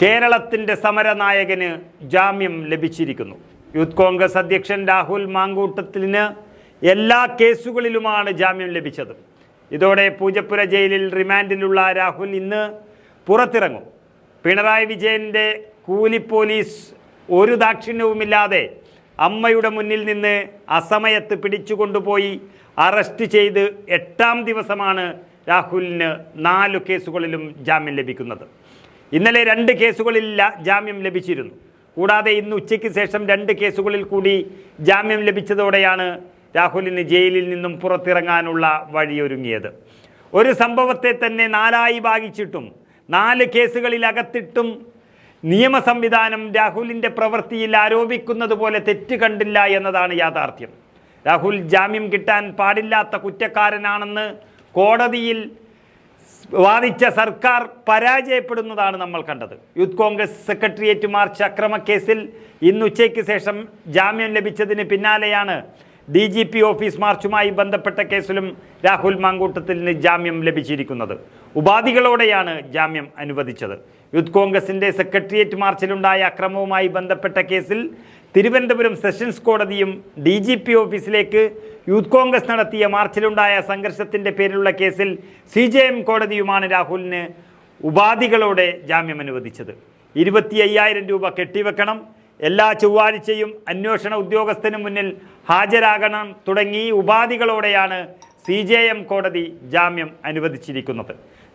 കേരളത്തിന്റെ സമരനായകന് ജാമ്യം ലഭിച്ചിരിക്കുന്നു. യൂത്ത് കോൺഗ്രസ് അധ്യക്ഷൻ രാഹുൽ മാങ്കൂട്ടത്തിന് എല്ലാ കേസുകളിലുമാണ് ജാമ്യം ലഭിച്ചത്. ഇതോടെ പൂജപ്പുര ജയിലിൽ റിമാൻഡിലുള്ള രാഹുൽ ഇന്ന് പുറത്തിറങ്ങും. പിണറായി വിജയന്റെ കൂലി പോലീസ് ഒരു ദാക്ഷിണ്യവുമില്ലാതെ അമ്മയുടെ മുന്നിൽ നിന്ന് അസമയത്ത് പിടിച്ചുകൊണ്ടുപോയി അറസ്റ്റ് ചെയ്ത് എട്ടാം ദിവസമാണ് രാഹുലിന് നാലു കേസുകളിലും ജാമ്യം ലഭിക്കുന്നത്. ഇന്നലെ രണ്ട് കേസുകളിൽ ജാമ്യം ലഭിച്ചിരുന്നു. കൂടാതെ ഇന്ന് ഉച്ചയ്ക്ക് ശേഷം രണ്ട് കേസുകളിൽ കൂടി ജാമ്യം ലഭിച്ചതോടെയാണ് രാഹുലിന് ജയിലിൽ നിന്നും പുറത്തിറങ്ങാനുള്ള വഴിയൊരുങ്ങിയത്. ഒരു സംഭവത്തെ തന്നെ നാലായി ഭാഗിച്ചിട്ടും നാല് കേസുകളിൽ അകത്തിട്ടും നിയമ സംവിധാനം രാഹുലിന്റെ പ്രവൃത്തിയിൽ ആരോപിക്കുന്നത് പോലെ തെറ്റ് കണ്ടില്ല എന്നതാണ് യാഥാർത്ഥ്യം. രാഹുൽ ജാമ്യം കിട്ടാൻ പാടില്ലാത്ത കുറ്റക്കാരനാണെന്ന് കോടതിയിൽ വാദിച്ച സർക്കാർ പരാജയപ്പെടുന്നതാണ് നമ്മൾ കണ്ടത്. യൂത്ത് കോൺഗ്രസ് സെക്രട്ടേറിയറ്റ് മാർച്ച് അക്രമക്കേസിൽ ഇന്ന് ഉച്ചയ്ക്ക് ശേഷം ജാമ്യം ലഭിച്ചതിന് പിന്നാലെയാണ് ഡി ജി പി ഓഫീസ് മാർച്ചുമായി ബന്ധപ്പെട്ട കേസിലും രാഹുൽ മാങ്കൂട്ടത്തിൽ നിന്ന് ജാമ്യം ലഭിച്ചിരിക്കുന്നത്. ഉപാധികളോടെയാണ് ജാമ്യം അനുവദിച്ചത്. യൂത്ത് കോൺഗ്രസിന്റെ സെക്രട്ടേറിയറ്റ് മാർച്ചിലുണ്ടായ അക്രമവുമായി ബന്ധപ്പെട്ട കേസിൽ തിരുവനന്തപുരം സെഷൻസ് കോടതിയും ഡി ജി പി ഓഫീസിലേക്ക് യൂത്ത് കോൺഗ്രസ് നടത്തിയ മാർച്ചിലുണ്ടായ സംഘർഷത്തിന്റെ പേരിലുള്ള കേസിൽ സി ജെ എം കോടതിയുമാണ് രാഹുലിന് ഉപാധികളോടെ ജാമ്യം അനുവദിച്ചത്. ഇരുപത്തി അയ്യായിരം രൂപ കെട്ടിവെക്കണം. എല്ലാ ചൊവ്വാഴ്ചയും അന്വേഷണ ഉദ്യോഗസ്ഥന് മുന്നിൽ ഹാജരാകണം തുടങ്ങി ഉപാധികളോടെയാണ് സി കോടതി ജാമ്യം അനുവദിച്ചിരിക്കുന്നത്.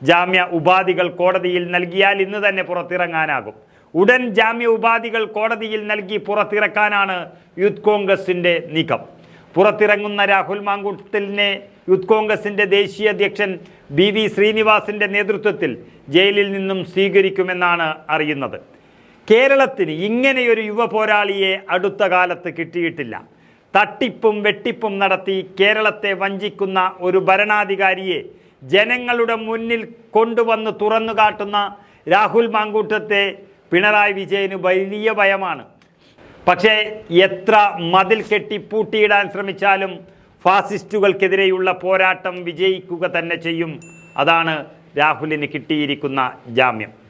ജാമ്യ ഉപാധികൾ കോടതിയിൽ നൽകിയാൽ ഇന്ന് തന്നെ പുറത്തിറങ്ങാനാകും. ഉടൻ ജാമ്യ ഉപാധികൾ കോടതിയിൽ നൽകി പുറത്തിറക്കാനാണ് യൂത്ത് കോൺഗ്രസിന്റെ നീക്കം. പുറത്തിറങ്ങുന്ന രാഹുൽ മാങ്കുട്ടലിനെ യൂത്ത് കോൺഗ്രസിന്റെ ദേശീയ അധ്യക്ഷൻ ബി വി ശ്രീനിവാസിന്റെ നേതൃത്വത്തിൽ ജയിലിൽ നിന്നും സ്വീകരിക്കുമെന്നാണ് അറിയുന്നത്. കേരളത്തിന് ഇങ്ങനെയൊരു യുവ പോരാളിയെ അടുത്ത കാലത്ത് കിട്ടിയിട്ടില്ല. തട്ടിപ്പും വെട്ടിപ്പും നടത്തി കേരളത്തെ വഞ്ചിക്കുന്ന ഒരു ഭരണാധികാരിയെ ജനങ്ങളുടെ മുന്നിൽ കൊണ്ടുവന്ന് തുറന്നു കാട്ടുന്ന രാഹുൽ മാങ്കൂട്ടത്തെ പിണറായി വിജയന് വലിയ ഭയമാണ്. പക്ഷേ എത്ര മതിൽ കെട്ടി പൂട്ടിയിടാൻ ശ്രമിച്ചാലും ഫാസിസ്റ്റുകൾക്കെതിരെയുള്ള പോരാട്ടം വിജയിക്കുക തന്നെ ചെയ്യും. അതാണ് രാഹുലിന് കിട്ടിയിരിക്കുന്ന ജാമ്യം.